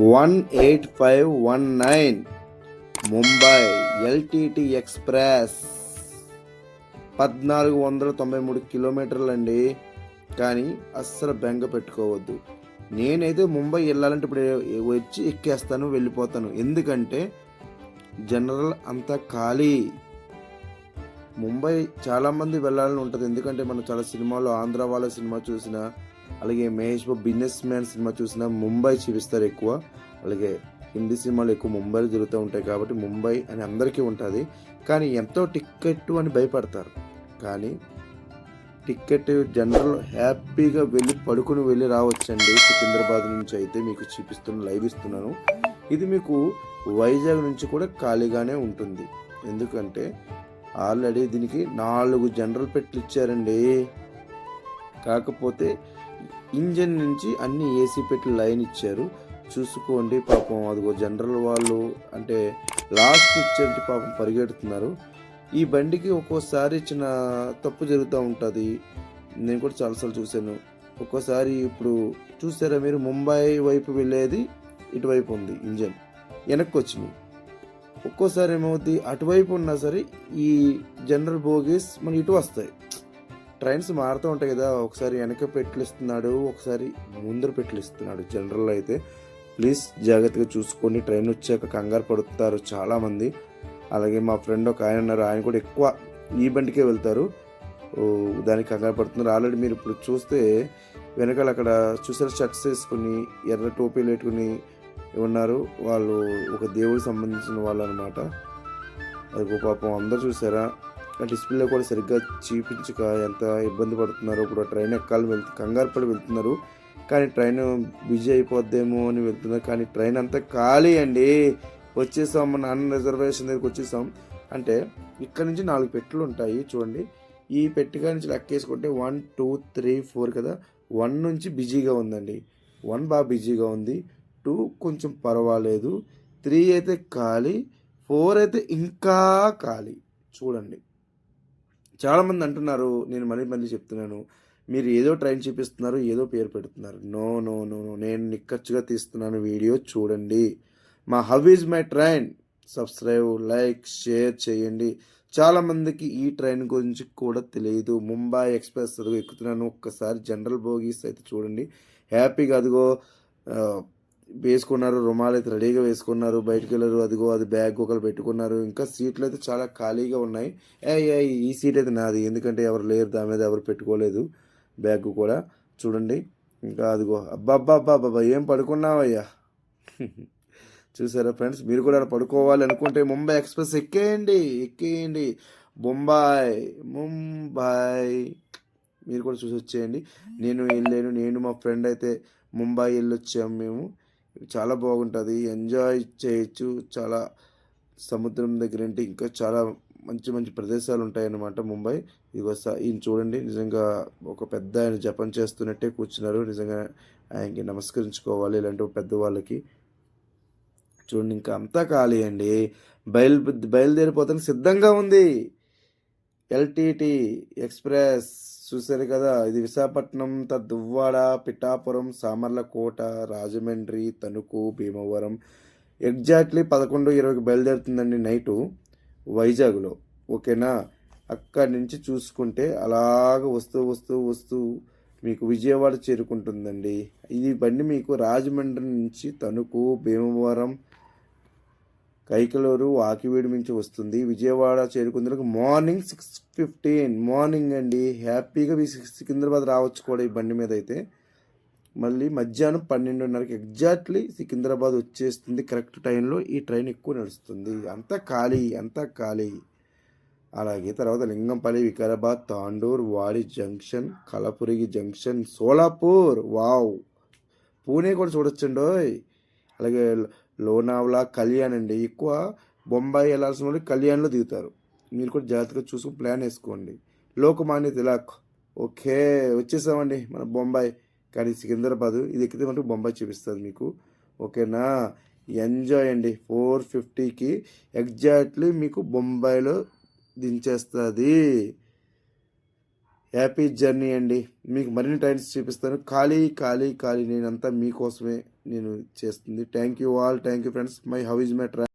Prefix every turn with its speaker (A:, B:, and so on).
A: One eight five one nine Mumbai LTT express పద్నాలుగు వందల తొంభై మూడు కిలోమీటర్లు అండి కానీ అస్సలు బెంగ పెట్టుకోవద్దు. నేనైతే ముంబై వెళ్ళాలంటే ఇప్పుడు వచ్చి ఎక్కేస్తాను వెళ్ళిపోతాను. ఎందుకంటే జనరల్ అంతా ఖాళీ. ముంబై చాలామంది వెళ్ళాలని ఉంటుంది. ఎందుకంటే మనం చాలా సినిమాలు ఆంధ్ర వాళ్ళ సినిమా చూసినా అలాగే Mahesh Babu businessman cinema చూసినా ముంబై చూపిస్తారు ఎక్కువ. అలాగే హిందీ సినిమాలు ఎక్కువ ముంబైలో జరుగుతూ ఉంటాయి కాబట్టి ముంబై అని అందరికీ ఉంటుంది. కానీ ఎంతో టిక్కెట్ అని భయపడతారు. కానీ టిక్కెట్ జనరల్ హ్యాపీగా వెళ్ళి పడుకుని వెళ్ళి రావచ్చండి సికింద్రాబాద్ నుంచి అయితే మీకు చూపిస్తున్న లైవ్ ఇస్తున్నాను. ఇది మీకు వైజాగ్ నుంచి కూడా ఖాళీగానే ఉంటుంది. ఎందుకంటే ఆల్రెడీ దీనికి నాలుగు జనరల్ పెట్లు ఇచ్చారండి కాకపోతే ఇంజన్ నుంచి అన్ని ఏసీ పెట్టి లైన్ ఇచ్చారు. చూసుకోండి పాపం అదిగో జనరల్ వాళ్ళు అంటే లాస్ట్ ఇచ్చేసి పాపం పరిగెడుతున్నారు. ఈ బండికి ఒక్కోసారి చిన్న తప్పు జరుగుతూ ఉంటుంది. నేను కూడా చాలాసార్లు చూశాను. ఒక్కోసారి ఇప్పుడు చూసారా మీరు? ముంబై వైపు వెళ్ళేది ఇటువైపు ఉంది ఇంజన్. వెనక్కి వచ్చింది. ఒక్కోసారి ఏమవుద్ది? అటువైపు ఉన్నా సరే ఈ జనరల్ బోగీస్ మన ఇటు వస్తాయి. ట్రైన్స్ మారుతూ ఉంటాయి కదా ఒకసారి వెనక పెట్లు ఇస్తున్నాడు ఒకసారి ముందర పెట్లు ఇస్తున్నాడు జనరల్ అయితే ప్లీజ్ జాగ్రత్తగా చూసుకొని ట్రైన్ వచ్చాక కంగారు పడుతారు చాలామంది. అలాగే మా ఫ్రెండ్ ఒక ఆయన ఉన్నారు ఆయన కూడా ఎక్కువ ఈ బండికే వెళ్తారు. దానికి కంగారు పడుతున్నారు. ఆల్రెడీ మీరు ఇప్పుడు చూస్తే వెనకాల అక్కడ చూసారు షర్ట్స్ వేసుకుని ఎర్ర టోపీలు పెట్టుకుని ఉన్నారు. వాళ్ళు ఒక దేవుడికి సంబంధించిన వాళ్ళు అనమాట అది పాపం అందరు చూసారా? డిస్ప్లేలో కూడా సరిగ్గా చూపించక ఎంత ఇబ్బంది పడుతున్నారో ఇప్పుడు ట్రైన్ ఎక్కాలని వెళ్తు కంగారు పడి వెళ్తున్నారు. కానీ ట్రైన్ బిజీ అయిపోద్దేమో అని వెళ్తున్నారు. కానీ ట్రైన్ అంతా ఖాళీ అండి. వచ్చేసాం మన అన్న రిజర్వేషన్ దగ్గరికి వచ్చేసాం. అంటే ఇక్కడ నుంచి నాలుగు పెట్టులు ఉంటాయి చూడండి. ఈ పెట్టిగా నుంచి లెక్కేసుకుంటే వన్ టూ త్రీ ఫోర్ కదా. వన్ నుంచి బిజీగా ఉందండి. వన్ బాగా బిజీగా ఉంది. టూ కొంచెం పర్వాలేదు. త్రీ అయితే ఖాళీ. ఫోర్ అయితే ఇంకా ఖాళీ. చూడండి. చాలామంది అంటున్నారు నేను మళ్ళీ మళ్ళీ చెప్తున్నాను మీరు ఏదో ట్రైన్ చూపిస్తున్నారు ఏదో పేరు పెడుతున్నారు. నో నో నో నో నేను నిక్కచ్చుగా తీస్తున్నాను వీడియో చూడండి. మా how is my train. Subscribe like share చేయండి. చాలామందికి ఈ ట్రైన్ గురించి కూడా తెలియదు. ముంబై ఎక్స్ప్రెస్ ఎక్కుతున్నాను. ఒక్కసారి జనరల్ బోగీస్ అయితే చూడండి. హ్యాపీగా అదిగో వేసుకున్నారు రుమాలు అయితే రెడీగా వేసుకున్నారు బయటకు వెళ్ళారు అదిగో అది బ్యాగ్ ఒకరు పెట్టుకున్నారు. ఇంకా సీట్లు అయితే చాలా ఖాళీగా ఉన్నాయి. ఏ ఏ, ఈ సీట్ అయితే నాది ఎందుకంటే ఎవరు లేరు దాని మీద ఎవరు పెట్టుకోలేదు బ్యాగ్ కూడా. చూడండి ఇంకా అదిగో అబ్బా అబ్బా అబ్బా ఏం పడుకున్నావయ్యా? చూసారా ఫ్రెండ్స్ మీరు కూడా పడుకోవాలి అనుకుంటే ముంబై ఎక్స్ప్రెస్ ఎక్కేయండి ఎక్కేయండి. బొంబాయి ముంబాయి మీరు కూడా చూసి వచ్చేయండి. నేను వెళ్ళాను నేను మా ఫ్రెండ్ అయితే ముంబై వెళ్ళొచ్చాము మేము. చాలా బాగుంటుంది. ఎంజాయ్ చేయొచ్చు. చాలా సముద్రం దగ్గర అంటే ఇంకా చాలా మంచి మంచి ప్రదేశాలు ఉంటాయన్నమాట ముంబై. ఇదిగో స- ఈయన చూడండి. నిజంగా ఒక పెద్ద ఆయన జపం చేస్తున్నట్టే కూర్చున్నారు. నిజంగా ఆయనకి నమస్కరించుకోవాలి ఇలాంటి పెద్దవాళ్ళకి చూడండి ఇంకా అంతా ఖాళీ అండి. బయలు బయలుదేరిపోతానికి సిద్ధంగా ఉంది. LTT express. చూశారు కదా ఇది విశాఖపట్నం త దువ్వాడ పిఠాపురం సామర్లకోట రాజమండ్రి తణుకు భీమవరం. ఎగ్జాక్ట్లీ పదకొండు ఇరవైకి బయలుదేరుతుందండి నైటు వైజాగ్లో. ఓకేనా? అక్కడి నుంచి చూసుకుంటే అలాగ వస్తూ వస్తూ వస్తూ మీకు విజయవాడ చేరుకుంటుందండి. ఇది బండి మీకు రాజమండ్రి నుంచి తణుకు భీమవరం కైకలూరు వాకివీడి నుంచి వస్తుంది. విజయవాడ చేరుకుందుకు మార్నింగ్ సిక్స్ ఫిఫ్టీన్ మార్నింగ్ అండి. హ్యాపీగా మీ సిక్స్ సికింద్రాబాద్ రావచ్చు కూడా ఈ బండి మీద అయితే. మళ్ళీ మధ్యాహ్నం పన్నెండున్నరకి ఎగ్జాక్ట్లీ సికింద్రాబాద్ వచ్చేస్తుంది. కరెక్ట్ టైంలో ఈ ట్రైన్ ఎక్కువ నడుస్తుంది. అంతా ఖాళీ అంతా ఖాళీ. అలాగే తర్వాత Lingampally Vikarabad Tandur Wadi junction Kalaburagi junction Solapur. Wow! Pune కూడా చూడొచ్చండోయ్. అలాగే లోనావలా కళ్యాణ్ అండి. ఎక్కువ బొంబాయి వెళ్ళాల్సిన వాళ్ళు కళ్యాణ్లో దిగుతారు. మీరు కూడా జాగ్రత్తగా చూసుకుని ప్లాన్ వేసుకోండి. లోకమాన్య తిలక్. ఓకే వచ్చేసామండి మన బొంబాయి. కానీ సికింద్రాబాద్ ఇది ఎక్కితే మనకు బొంబాయి చూపిస్తుంది మీకు. ఓకేనా? ఎంజాయ్ అండి. ఫోర్ ఫిఫ్టీకి ఎగ్జాక్ట్లీ మీకు బొంబాయిలో దించేస్తుంది. హ్యాపీ జర్నీ అండి. మీకు మరిన్ని టైమ్స్ చూపిస్తాను. ఖాళీ ఖాళీ ఖాళీ నేనంతా మీకోసమే నేను చేస్తుంది. Thank you all thank you friends my how is my ట్రా